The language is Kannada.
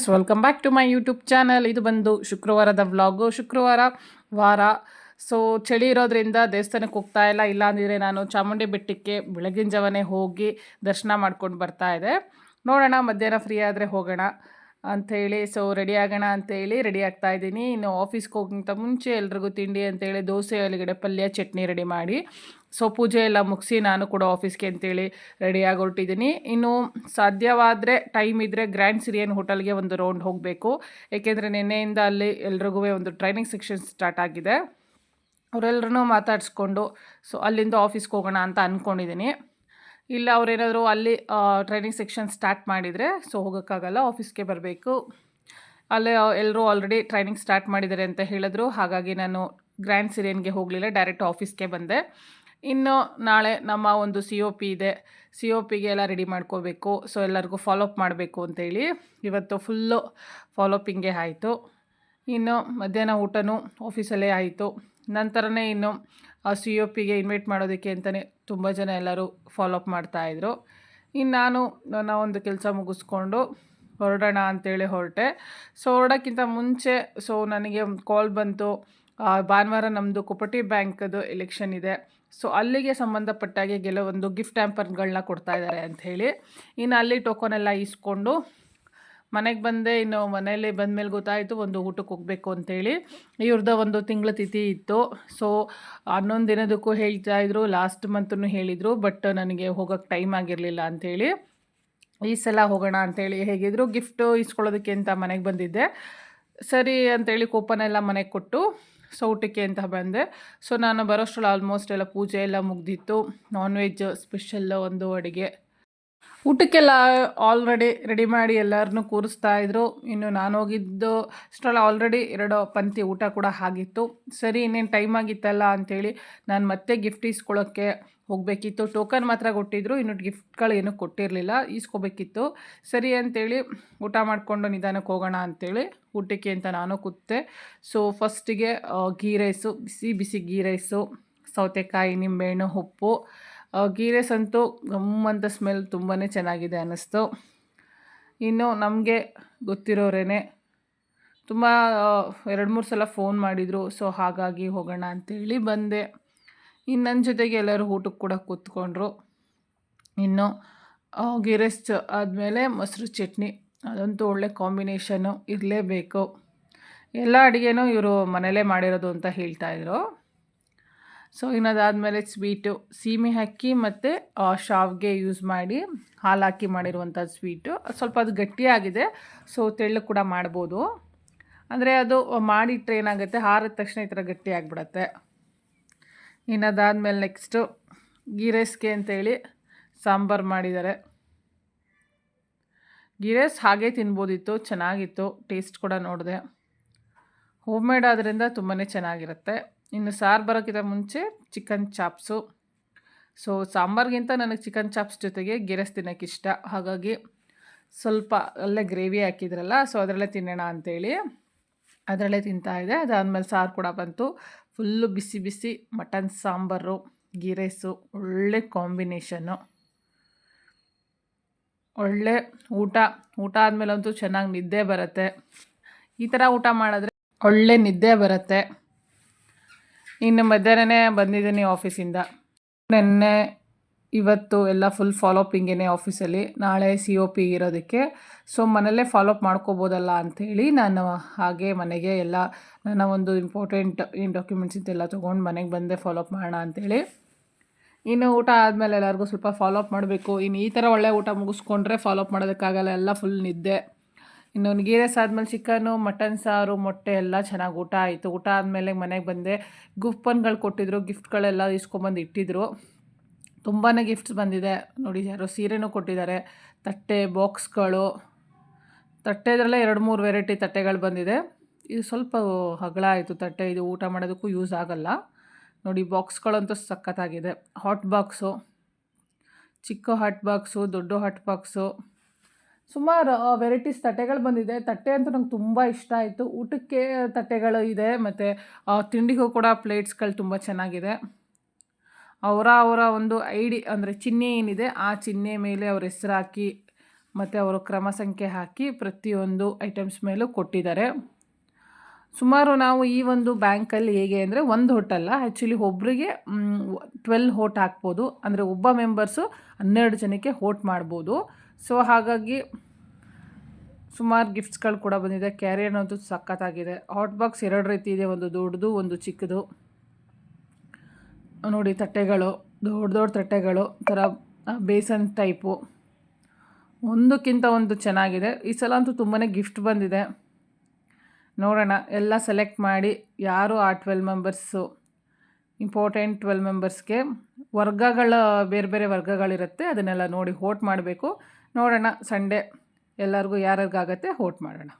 Friends welcome back to my YouTube channel ಇದು ಬಂದು ಶುಕ್ರವಾರದ ವ್ಲಾಗು ಶುಕ್ರವಾರ ವಾರ. ಸೊ ಚಳಿ ಇರೋದ್ರಿಂದ ದೇವಸ್ಥಾನಕ್ಕೆ ಹೋಗ್ತಾ ಇಲ್ಲ. ಇಲ್ಲಾಂದಿದ್ರೆ ನಾನು ಚಾಮುಂಡಿ ಬೆಟ್ಟಕ್ಕೆ ಬೆಳಗಿನ ಜಾವನೇ ಹೋಗಿ ದರ್ಶನ ಮಾಡ್ಕೊಂಡು ಬರ್ತಾ ಇದೆ. ನೋಡೋಣ, ಮಧ್ಯಾಹ್ನ ಫ್ರೀ ಆದರೆ ಹೋಗೋಣ. ಅಂಥೇಳಿ ಸೊ ರೆಡಿ ಆಗೋಣ ಅಂತೇಳಿ ರೆಡಿ ಆಗ್ತಾ ಇದ್ದೀನಿ. ಇನ್ನು ಆಫೀಸ್ಗೆ ಹೋಗೋಕ್ಕಿಂತ ಮುಂಚೆ ಎಲ್ರಿಗೂ ತಿಂಡಿ ಅಂತೇಳಿ, ದೋಸೆ ಒಳಗಡೆ ಪಲ್ಯ, ಚಟ್ನಿ ರೆಡಿ ಮಾಡಿ. ಸೊ ಪೂಜೆ ಎಲ್ಲ ಮುಗಿಸಿ ನಾನು ಕೂಡ ಆಫೀಸ್ಗೆ ಅಂತೇಳಿ ರೆಡಿಯಾಗಿ ಹೊರಟಿದ್ದೀನಿ ಇನ್ನು ಸಾಧ್ಯವಾದರೆ ಟೈಮ್ ಇದ್ದರೆ ಗ್ರ್ಯಾಂಡ್ ಸಿರಿಯನ್ ಹೋಟೆಲ್ಗೆ ಒಂದು ರೌಂಡ್ ಹೋಗಬೇಕು. ಏಕೆಂದರೆ ನಿನ್ನೆಯಿಂದ ಅಲ್ಲಿ ಎಲ್ರಿಗೂ ಒಂದು ಟ್ರೈನಿಂಗ್ ಸೆಕ್ಷನ್ ಸ್ಟಾರ್ಟ್ ಆಗಿದೆ. ಅವರೆಲ್ಲರೂ ಮಾತಾಡಿಸ್ಕೊಂಡು ಸೊ ಅಲ್ಲಿಂದ ಆಫೀಸ್ಗೆ ಹೋಗೋಣ ಅಂತ ಅಂದ್ಕೊಂಡಿದ್ದೀನಿ ಇಲ್ಲ, ಅವರೇನಾದರೂ ಅಲ್ಲಿ ಟ್ರೈನಿಂಗ್ ಸೆಕ್ಷನ್ ಸ್ಟಾರ್ಟ್ ಮಾಡಿದರೆ ಸೊ ಹೋಗೋಕ್ಕಾಗಲ್ಲ ಆಫೀಸ್ಗೆ ಬರಬೇಕು. ಅಲ್ಲೇ ಎಲ್ಲರೂ ಆಲ್ರೆಡಿ ಟ್ರೈನಿಂಗ್ ಸ್ಟಾರ್ಟ್ ಮಾಡಿದ್ದಾರೆ ಅಂತ ಹೇಳಿದ್ರು. ಹಾಗಾಗಿ ನಾನು ಗ್ರ್ಯಾಂಡ್ ಸಿರಿಯನ್ಗೆ ಹೋಗಲಿಲ್ಲ ಡೈರೆಕ್ಟ್ ಆಫೀಸ್ಗೆ ಬಂದೆ. ಇನ್ನು ನಾಳೆ ನಮ್ಮ ಒಂದು ಸಿ ಒ ಪಿ ಇದೆ. ಸಿ ಒ ಪಿಗೆ ಎಲ್ಲ ರೆಡಿ ಮಾಡ್ಕೋಬೇಕು. ಸೊ ಎಲ್ಲರಿಗೂ ಫಾಲೋಅಪ್ ಮಾಡಬೇಕು ಅಂತೇಳಿ. ಇವತ್ತು ಫುಲ್ಲು ಫಾಲೋಪಿಂಗೆ ಆಯಿತು. ಇನ್ನು ಮಧ್ಯಾಹ್ನ ಊಟನೂ ಆಫೀಸಲ್ಲೇ ಆಯಿತು. ನಂತರನೇ ಇನ್ನು ಆ ಸಿ ಒ ಪಿಗೆ ಇನ್ವೈಟ್ ಮಾಡೋದಕ್ಕೆ ಅಂತಲೇ ತುಂಬ ಜನ ಎಲ್ಲರೂ ಫಾಲೋಅಪ್ ಮಾಡ್ತಾಯಿದ್ರು ಇನ್ನು ನಾನು ನನ್ನ ಒಂದು ಕೆಲಸ ಮುಗಿಸ್ಕೊಂಡು ಹೊರಡೋಣ ಅಂತೇಳಿ ಹೊರಟೆ. ಸೊ ಹೊರಡೋಕ್ಕಿಂತ ಮುಂಚೆ ಸೊ ನನಗೆ ಒಂದು ಕಾಲ್ ಬಂತು ಭಾನುವಾರ ನಮ್ಮದು ಕೊಪಟಿ ಬ್ಯಾಂಕದು ಎಲೆಕ್ಷನ್ ಇದೆ. ಸೊ ಅಲ್ಲಿಗೆ ಸಂಬಂಧಪಟ್ಟಾಗೆ ಕೆಲವೊಂದು ಗಿಫ್ಟ್ ಹ್ಯಾಂಪರ್ಗಳನ್ನ ಕೊಡ್ತಾ ಇದ್ದಾರೆ ಅಂಥೇಳಿ ಇನ್ನು ಅಲ್ಲಿ ಟೋಕನ್ ಎಲ್ಲ ಇಸ್ಕೊಂಡು ಮನೆಗೆ ಬಂದೆ, ಇನ್ನು ಮನೇಲಿ ಬಂದಮೇಲೆ ಗೊತ್ತಾಯಿತು ಒಂದು ಊಟಕ್ಕೆ ಹೋಗಬೇಕು ಅಂತೇಳಿ. ಇವ್ರದ್ದು ಒಂದು ತಿಂಗಳ ತಿಥಿ ಇತ್ತು. ಸೊ ಹನ್ನೊಂದು ದಿನದಕ್ಕೂ ಹೇಳ್ತಾಯಿದ್ರು ಲಾಸ್ಟ್ ಮಂತ್ನು ಹೇಳಿದರು ಬಟ್ ನನಗೆ ಹೋಗೋಕ್ಕೆ ಟೈಮ್ ಆಗಿರಲಿಲ್ಲ ಅಂಥೇಳಿ ಈ ಸಲ ಹೋಗೋಣ ಅಂತೇಳಿ ಹೇಗಿದ್ರು ಗಿಫ್ಟು ಇಸ್ಕೊಳ್ಳೋದಕ್ಕೆ ಅಂತ ಮನೆಗೆ ಬಂದಿದ್ದೆ. ಸರಿ ಅಂತೇಳಿ ಕೂಪನ್ ಎಲ್ಲ ಮನೆಗೆ ಕೊಟ್ಟು ಸೊ ಊಟಕ್ಕೆ ಅಂತ ಬಂದೆ. ಸೊ ನಾನು ಬರೋಷ್ಟರಲ್ಲಿ ಆಲ್ಮೋಸ್ಟ್ ಎಲ್ಲ ಪೂಜೆ ಎಲ್ಲ ಮುಗ್ದಿತ್ತು. ನಾನ್ ವೆಜ್ ಸ್ಪೆಷಲ್ ಒಂದು ಅಡುಗೆ. ಊಟಕ್ಕೆಲ್ಲ ಆಲ್ರೆಡಿ ರೆಡಿ ಮಾಡಿ ಎಲ್ಲರನ್ನೂ ಕೂರಿಸ್ತಾ ಇದ್ರು. ಇನ್ನು ನಾನು ಹೋಗಿದ್ದು ಅಷ್ಟರಲ್ಲಿ ಆಲ್ರೆಡಿ ಎರಡು ಪಂಕ್ತಿ ಊಟ ಕೂಡ ಆಗಿತ್ತು. ಸರಿ, ಇನ್ನೇನು ಟೈಮ್ ಆಗಿತ್ತಲ್ಲ ಅಂಥೇಳಿ ನಾನು ಮತ್ತೆ ಗಿಫ್ಟ್ ಇಸ್ಕೊಳ್ಳೋಕ್ಕೆ ಹೋಗಬೇಕಿತ್ತು. ಟೋಕನ್ ಮಾತ್ರ ಕೊಟ್ಟಿದ್ರು, ಇನ್ನು ಗಿಫ್ಟ್ಗಳು ಏನೂ ಕೊಟ್ಟಿರಲಿಲ್ಲ, ಈಸ್ಕೋಬೇಕಿತ್ತು. ಸರಿ ಅಂತೇಳಿ ಊಟ ಮಾಡಿಕೊಂಡು ನಿಧಾನಕ್ಕೆ ಹೋಗೋಣ ಅಂಥೇಳಿ ಊಟಕ್ಕೆ ಅಂತ ನಾನು ಕೂತೆ. ಸೊ ಫಸ್ಟಿಗೆ ಘೀ ರೈಸು ಬಿಸಿ ಬಿಸಿ ಗೀ ರೈಸು ಸೌತೆಕಾಯಿ, ನಿಂಬೆಹಣ್ಣು, ಉಪ್ಪು ಗೀ ರೈಸ್ ಅಂತೂ ಗಮ್ಮಂತ ಸ್ಮೆಲ್ ತುಂಬಾ ಚೆನ್ನಾಗಿದೆ ಅನ್ನಿಸ್ತು. ಇನ್ನು ನಮಗೆ ಗೊತ್ತಿರೋರೇ ತುಂಬ ಎರಡು ಮೂರು ಸಲ ಫೋನ್ ಮಾಡಿದರು, ಸೊ ಹಾಗಾಗಿ ಹೋಗೋಣ ಅಂತೇಳಿ ಬಂದೆ. ಇನ್ನು ನನ್ನ ಜೊತೆಗೆ ಎಲ್ಲರೂ ಊಟಕ್ಕೆ ಕೂಡ ಕೂತ್ಕೊಂಡ್ರು. ಇನ್ನು ಗೀ ರೈಸ್ ಆದಮೇಲೆ ಮೊಸರು ಚಟ್ನಿ, ಅದಂತೂ ಒಳ್ಳೆ ಕಾಂಬಿನೇಷನು ಇರಲೇಬೇಕು. ಎಲ್ಲ ಅಡುಗೆನೂ ಇವರು ಮನೇಲೇ ಮಾಡಿರೋದು ಅಂತ ಹೇಳ್ತಾಯಿದ್ರು ಸೊ ಇನ್ನದಾದಮೇಲೆ ಸ್ವೀಟು ಸೀಮೆ ಅಕ್ಕಿ ಮತ್ತು ಶಾವ್ಗೆ ಯೂಸ್ ಮಾಡಿ ಹಾಲು ಹಾಕಿ ಮಾಡಿರುವಂಥ ಸ್ವೀಟು ಸ್ವಲ್ಪ ಅದು ಗಟ್ಟಿಯಾಗಿದೆ. ಸೊ ತೆಳ್ಳು ಕೂಡ ಮಾಡ್ಬೋದು. ಅಂದರೆ ಅದು ಮಾಡಿಟ್ರೆ ಏನಾಗುತ್ತೆ? ಹಾರಿದ ತಕ್ಷಣ ಈ ಥರ ಗಟ್ಟಿ ಆಗಿಬಿಡತ್ತೆ ಇನ್ನದಾದಮೇಲೆ ನೆಕ್ಸ್ಟು ಗೀ ರೈಸ್ಗೆ ಅಂತೇಳಿ ಸಾಂಬಾರು ಮಾಡಿದ್ದಾರೆ ಗೀ ರೈಸ್ ಹಾಗೆ ತಿನ್ಬೋದಿತ್ತು, ಚೆನ್ನಾಗಿತ್ತು ಟೇಸ್ಟ್ ಕೂಡ ನೋಡಿದೆ. ಹೋಮ್ ಮೇಡ್ ಆದ್ದರಿಂದ ತುಂಬಾ ಚೆನ್ನಾಗಿರುತ್ತೆ. ಇನ್ನು ಸಾರು ಬರೋಕ್ಕಿಂತ ಮುಂಚೆ ಚಿಕನ್ ಚಾಪ್ಸು. ಸೊ ಸಾಂಬಾರ್ಗಿಂತ ನನಗೆ ಚಿಕನ್ ಚಾಪ್ಸ್ ಜೊತೆಗೆ ಗಿರಸ್ ತಿನ್ನೋಕ್ಕೆ ಇಷ್ಟ. ಹಾಗಾಗಿ ಸ್ವಲ್ಪ ಅಲ್ಲೇ ಗ್ರೇವಿ ಹಾಕಿದ್ರಲ್ಲ ಸೊ ಅದರಲ್ಲೇ ತಿನ್ನೋಣ ಅಂಥೇಳಿ ಅದರಲ್ಲೇ ತಿಂತಾಯಿದೆ ಅದಾದಮೇಲೆ ಸಾರು ಕೂಡ ಬಂತು. ಫುಲ್ಲು ಬಿಸಿ ಬಿಸಿ ಮಟನ್, ಸಾಂಬಾರು ಗೀ ಒಳ್ಳೆ ಕಾಂಬಿನೇಷನ್ನು. ಒಳ್ಳೆ ಊಟ. ಊಟ ಆದಮೇಲಂತೂ ಚೆನ್ನಾಗಿ ನಿದ್ದೆ ಬರುತ್ತೆ. ಈ ಥರ ಊಟ ಮಾಡಿದ್ರೆ ಒಳ್ಳೆ ನಿದ್ದೆ ಬರುತ್ತೆ. ಇನ್ನು ಮಧ್ಯಾಹ್ನನೇ ಬಂದಿದ್ದೀನಿ ಆಫೀಸಿಂದ ನೆನ್ನೆ ಇವತ್ತು ಎಲ್ಲ ಫುಲ್ ಫಾಲೋಪಿಂಗೇನೆ ಹಿಂಗೇ ಆಫೀಸಲ್ಲಿ ನಾಳೆ ಸಿ ಒ ಪಿ ಇರೋದಕ್ಕೆ. ಸೊ ಮನೆಯಲ್ಲೇ ಫಾಲೋಅಪ್ ಮಾಡ್ಕೋಬೋದಲ್ಲ ಅಂಥೇಳಿ ನಾನು ಹಾಗೆ ಮನೆಗೆ ಎಲ್ಲ ನನ್ನ ಒಂದು ಇಂಪಾರ್ಟೆಂಟ್ ಏನು ಡಾಕ್ಯುಮೆಂಟ್ಸ್ ಇದೆಲ್ಲ ತೊಗೊಂಡು ಮನೆಗೆ ಬಂದೆ ಫಾಲೋಅಪ್ ಮಾಡೋಣ ಅಂಥೇಳಿ. ಇನ್ನು ಊಟ ಆದಮೇಲೆ ಎಲ್ಲರಿಗೂ ಸ್ವಲ್ಪ ಫಾಲೋಅಪ್ ಮಾಡಬೇಕು. ಇನ್ನು ಈ ಥರ ಒಳ್ಳೆ ಊಟ ಮುಗಿಸ್ಕೊಂಡ್ರೆ ಫಾಲೋಅಪ್ ಮಾಡೋದಕ್ಕಾಗಲ್ಲ. ಎಲ್ಲ ಫುಲ್ ನಿದ್ದೆ. ಇನ್ನು ಗೀ ಆದಮೇಲೆ ಚಿಕನು ಮಟನ್ ಸಾರು, ಮೊಟ್ಟೆ ಎಲ್ಲ ಚೆನ್ನಾಗಿ ಊಟ ಆಯಿತು. ಊಟ ಆದಮೇಲೆ ಮನೆಗೆ ಬಂದೆ. ಗುಪ್ಪನ್ಗಳು ಕೊಟ್ಟಿದ್ರು, ಗಿಫ್ಟ್ಗಳೆಲ್ಲ ಇಸ್ಕೊಂಬಂದು ಇಟ್ಟಿದ್ರು. ತುಂಬಾ ಗಿಫ್ಟ್ಸ್ ಬಂದಿದೆ. ನೋಡಿ, ಯಾರೋ ಸೀರೆನೂ ಕೊಟ್ಟಿದ್ದಾರೆ. ತಟ್ಟೆ, ಬಾಕ್ಸ್ಗಳು. ತಟ್ಟೆದ್ರಲ್ಲೇ ಎರಡು ಮೂರು ವೆರೈಟಿ ತಟ್ಟೆಗಳು ಬಂದಿದೆ. ಇದು ಸ್ವಲ್ಪ ಹಗಳ ಆಯಿತು ತಟ್ಟೆ. ಇದು ಊಟ ಮಾಡೋದಕ್ಕೂ ಯೂಸ್ ಆಗಲ್ಲ. ನೋಡಿ, ಬಾಕ್ಸ್ಗಳಂತೂ ಸಖತ್ತಾಗಿದೆ. Hot box. ಚಿಕ್ಕ ಹಾಟ್ ಬಾಕ್ಸು, ದೊಡ್ಡ ಹಾಟ್ ಬಾಕ್ಸು. ಸುಮಾರು ವೆರೈಟೀಸ್ ತಟ್ಟೆಗಳು ಬಂದಿದೆ. ತಟ್ಟೆ ಅಂತೂ ನಂಗೆ ತುಂಬ ಇಷ್ಟ ಆಯಿತು. ಊಟಕ್ಕೆ ತಟ್ಟೆಗಳು ಇದೆ, ಮತ್ತು ತಿಂಡಿಗೂ ಕೂಡ ಪ್ಲೇಟ್ಸ್ಗಳು ತುಂಬ ಚೆನ್ನಾಗಿದೆ. ಅವರ ಅವರ ಒಂದು ಐಡಿ, ಅಂದರೆ ಚಿಹ್ನೆ ಏನಿದೆ, ಆ ಚಿಹ್ನೆ ಮೇಲೆ ಅವ್ರ ಹೆಸರು ಹಾಕಿ, ಮತ್ತು ಅವರು ಕ್ರಮ ಸಂಖ್ಯೆ ಹಾಕಿ ಪ್ರತಿಯೊಂದು ಐಟಮ್ಸ್ ಮೇಲೂ ಕೊಟ್ಟಿದ್ದಾರೆ. ಸುಮಾರು ನಾವು ಈ ಒಂದು ಬ್ಯಾಂಕಲ್ಲಿ ಹೇಗೆ ಅಂದರೆ ಒಂದು ಹೋಟಲ್ಲ ಆ್ಯಕ್ಚುಲಿ ಒಬ್ಬರಿಗೆ ಟ್ವೆಲ್ ಹೋಟ್ ಹಾಕ್ಬೋದು. ಅಂದರೆ ಒಬ್ಬ ಮೆಂಬರ್ಸು ಹನ್ನೆರಡು ಜನಕ್ಕೆ ಹೋಟ್ ಮಾಡ್ಬೋದು. ಸೊ ಹಾಗಾಗಿ ಸುಮಾರು ಗಿಫ್ಟ್ಸ್ಗಳು ಕೂಡ ಬಂದಿದೆ. ಕ್ಯಾರಿಯರ್ ಅಂತೂ ಸಖತ್ತಾಗಿದೆ. ಹಾಟ್ ಬಾಕ್ಸ್ ಎರಡು ರೀತಿ ಇದೆ. ಒಂದು ದೊಡ್ಡದು, ಒಂದು ಚಿಕ್ಕದು. ನೋಡಿ, ತಟ್ಟೆಗಳು. ದೊಡ್ಡ ದೊಡ್ಡ ತಟ್ಟೆಗಳು. ಥರ ಬೇಸನ್ ಟೈಪು. ಒಂದಕ್ಕಿಂತ ಒಂದು ಚೆನ್ನಾಗಿದೆ. ಈ ಸಲ ಅಂತೂ ತುಂಬಾ ಗಿಫ್ಟ್ ಬಂದಿದೆ. ನೋಡೋಣ. ಎಲ್ಲ ಸೆಲೆಕ್ಟ್ ಮಾಡಿ ಯಾರು ಆ ಟ್ವೆಲ್ ಮೆಂಬರ್ಸು ಇಂಪಾರ್ಟೆಂಟ್ ಟ್ವೆಲ್ ಮೆಂಬರ್ಸ್ಗೆ ವರ್ಗಗಳ ಬೇರೆ ಬೇರೆ ವರ್ಗಗಳಿರುತ್ತೆ. ಅದನ್ನೆಲ್ಲ ನೋಡಿ ಹೋಟ್ ಮಾಡಬೇಕು. ನೋಡೋಣ ಸಂಡೇ ಎಲ್ಲರಿಗೂ ಯಾರ್ಯಾರಿಗಾಗತ್ತೆ ಹೋಟ್ ಮಾಡೋಣ.